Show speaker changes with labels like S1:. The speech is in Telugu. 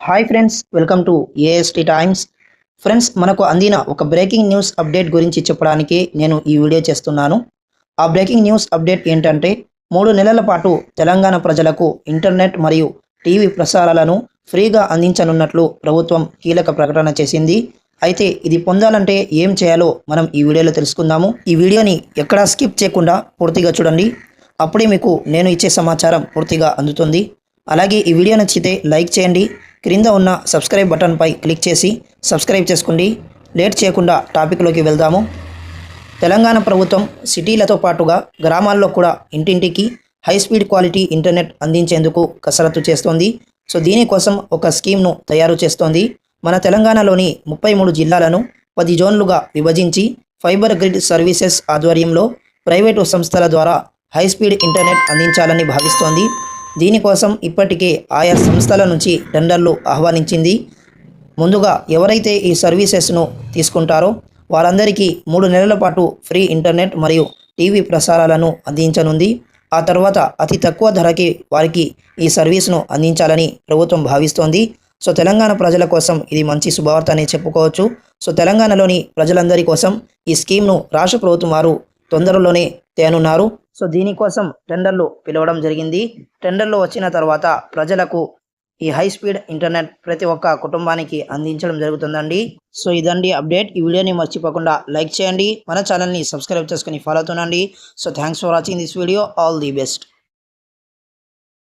S1: Hi friends welcome to AST times friends మనకు అందిన ఒక బ్రేకింగ్ న్యూస్ అప్డేట్ గురించి చెప్పడానికి నేను ఈ వీడియో చేస్తున్నాను. ఆ బ్రేకింగ్ న్యూస్ అప్డేట్ ఏంటంటే మూడు నెలల పాటు తెలంగాణ ప్రజలకు ఇంటర్నెట్ మరియు టీవీ ప్రసారాలను ఫ్రీగా అందించనున్నట్లు ప్రభుత్వం కీలక ప్రకటన చేసింది. అయితే ఇది పొందాలంటే ఏం చేయాలో మనం ఈ వీడియోలో తెలుసుకుందాము. ఈ వీడియోని ఎక్కడా స్కిప్ చేయకుండా పూర్తిగా చూడండి. అప్పుడే మీకు నేను ఇచ్చే సమాచారం పూర్తిగా అందుతుంది. అలాగే ఈ వీడియో నచ్చితే లైక్ చేయండి. క్రింద ఉన్న సబ్స్క్రైబ్ బటన్పై క్లిక్ చేసి సబ్స్క్రైబ్ చేసుకోండి. లేట్ చేయకుండా టాపిక్లోకి వెళ్దాము. తెలంగాణ ప్రభుత్వం సిటీలతో పాటుగా గ్రామాల్లో కూడా ఇంటింటికి హై స్పీడ్ క్వాలిటీ ఇంటర్నెట్ అందించేందుకు కసరత్తు చేస్తోంది. సో దీనికోసం ఒక స్కీమ్ను తయారు చేస్తోంది. మన తెలంగాణలోని ముప్పై మూడు జిల్లాలను పది జోన్లుగా విభజించి ఫైబర్ గ్రిడ్ సర్వీసెస్ ఆధ్వర్యంలో ప్రైవేటు సంస్థల ద్వారా హై స్పీడ్ ఇంటర్నెట్ అందించాలని భావిస్తోంది. దీనికోసం ఇప్పటికే ఆయా సంస్థల నుంచి టెండర్లు ఆహ్వానించింది. ముందుగా ఎవరైతే ఈ సర్వీసెస్ను తీసుకుంటారో వారందరికీ మూడు నెలల పాటు ఫ్రీ ఇంటర్నెట్ మరియు టీవీ ప్రసారాలను అందించనుంది. ఆ తర్వాత అతి తక్కువ ధరకి వారికి ఈ సర్వీస్ను అందించాలని ప్రభుత్వం భావిస్తోంది. సో తెలంగాణ ప్రజల కోసం ఇది మంచి శుభవార్త అని చెప్పుకోవచ్చు. సో తెలంగాణలోని ప్రజలందరి కోసం ఈ స్కీమ్ను రాష్ట్ర ప్రభుత్వం వారు తొందరలోనే తేనున్నారు. సో దీనికోసం టెండర్లు పిలవడం జరిగింది. టెండర్లు వచ్చిన తర్వాత ప్రజలకు ఈ హై స్పీడ్ ఇంటర్నెట్ ప్రతి ఒక్క కుటుంబానికి అందించడం జరుగుతుందండి. సో ఇదండి అప్డేట్. ఈ వీడియోని మర్చిపోకుండా లైక్ చేయండి. మన ఛానల్ని సబ్స్క్రైబ్ చేసుకుని follow అవుతుండండి. So thanks for watching this video. All the best.